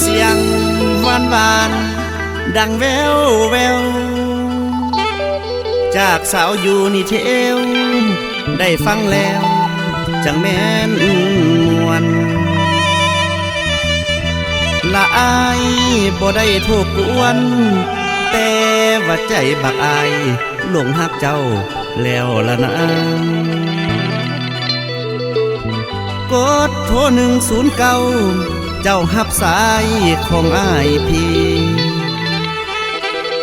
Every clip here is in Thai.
เสียงหวานหวานดังแววแวว จากสาวอยู่นี่เทวได้ฟังแล้ว จังแม่นมวนละอายบ่ได้โทษกวน แต่ว่าใจบักอายหลงหักเจ้าแล้วละนะกดโทรหนึ่งศูนย์เก้า จ้าหับสายของอายพี่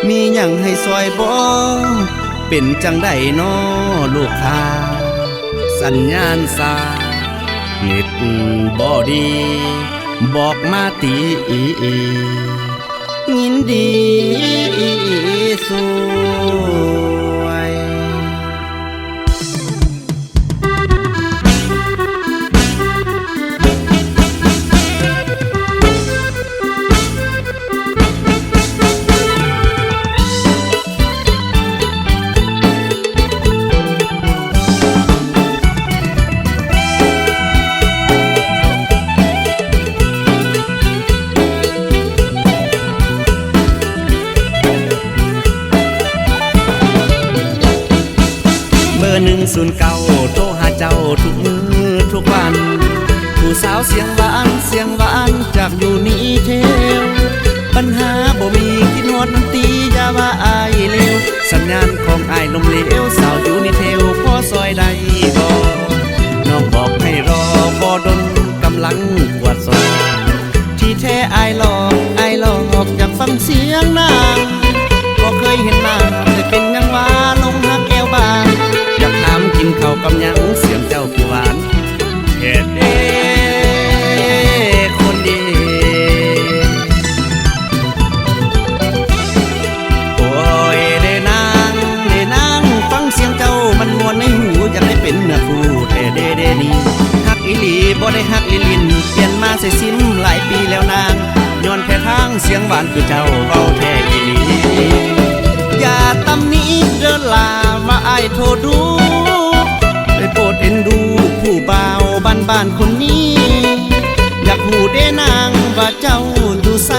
มีหยังให้ซอยบ่เป็นจังได้นอลูกค้า สัญญาณสายเน็ตบ่ดี บอกมาตียินดี หนึ่งศูนย์เก้าโทรหาเจ้าทุกมือทุกวัน ผู้สาวเสียงหวานเสียงหวานจากอยู่นี่เทวปัญหาบ่มีคิดฮอดน้ำตียาว่าอายเลวสัญญาณของอายลมเหลวสาวอยู่นี่เทวพ่อซอยได้บ่น้องบอกให้รอบ่ดนกำลังกวดซอยที่แท้อายหลอกอายหลอกอยากฟังเสียงนางบ่เคยเห็นน้าเลยเป็นยัง กินข้าวกับหยังเสียงเจ้าคือหวานเฮ็ดเด้คนดี โอ้ยเด้นางเด้นางฟังเสียงเจ้ามันมวนในหูอยากได้เป็นเนื้อคู่แต่เด้เด้นี่ฮักอีหลีบ่ได้ฮักลิลินเปลี่ยนมาใส่ซิมหลายปีแล้วนางย้อนแค่ทางเสียงหวานคือเจ้าเว้าแท้อีหลีอย่าตำหนี้เดินลาว่าอายโทดู บ้านคนนี้ อยากหูเด้นางว่าเจ้าอยู่ใส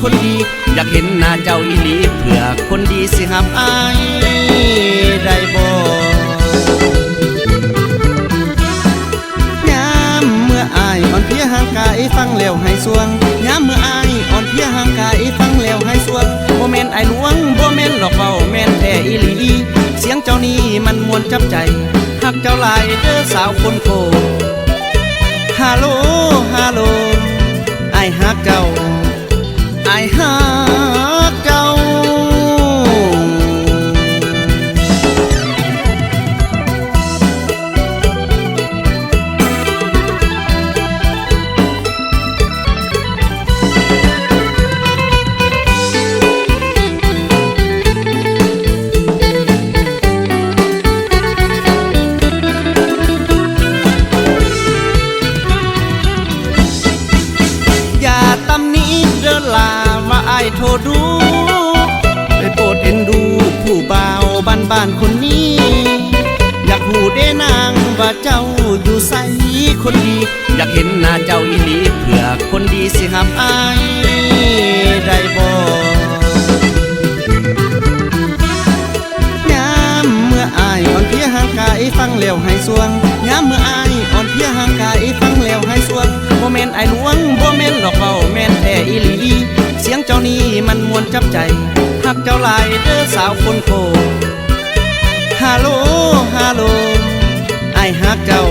คนดี อยากเห็นหน้าเจ้าอีหลีเพื่อคนดีสิหับอายได้บ่ยามเมื่ออายอ่อนเพียห่างกายฟังแล้วให้สวงยามเมื่ออายอ่อนเพียห่างกายฟังแล้วให้สวงบ่แม่นไอหลวงบ่แม่นหลอกเว้าแม่นแท้อีหลี เสียงเจ้านี่มันมวนจับใจหักเจ้าหลายเด้อสาวคนโก บ้านคนนี้ อยากหูเด้นางว่าเจ้าอยู่ใสคนดี อยากเห็นหน้าเจ้าอีหลีเพื่อคนดีสิหับอายได้บ่ยามเมื่ออายอ่อนเพียห่างกายฟังแล้วให้สวงยามเมื่ออายอ่อนเพียห่างกายฟังแล้วให้สวงบ่แม่นไอ้หลวงบ่แม่นหลอกเว้าแม่นแท้อีหลี เสียงเจ้านี่มันมวนจับใจหักเจ้าลายเด้อสาวคนโค ฮัลโหลฮัลโหลไอฮักเจ้า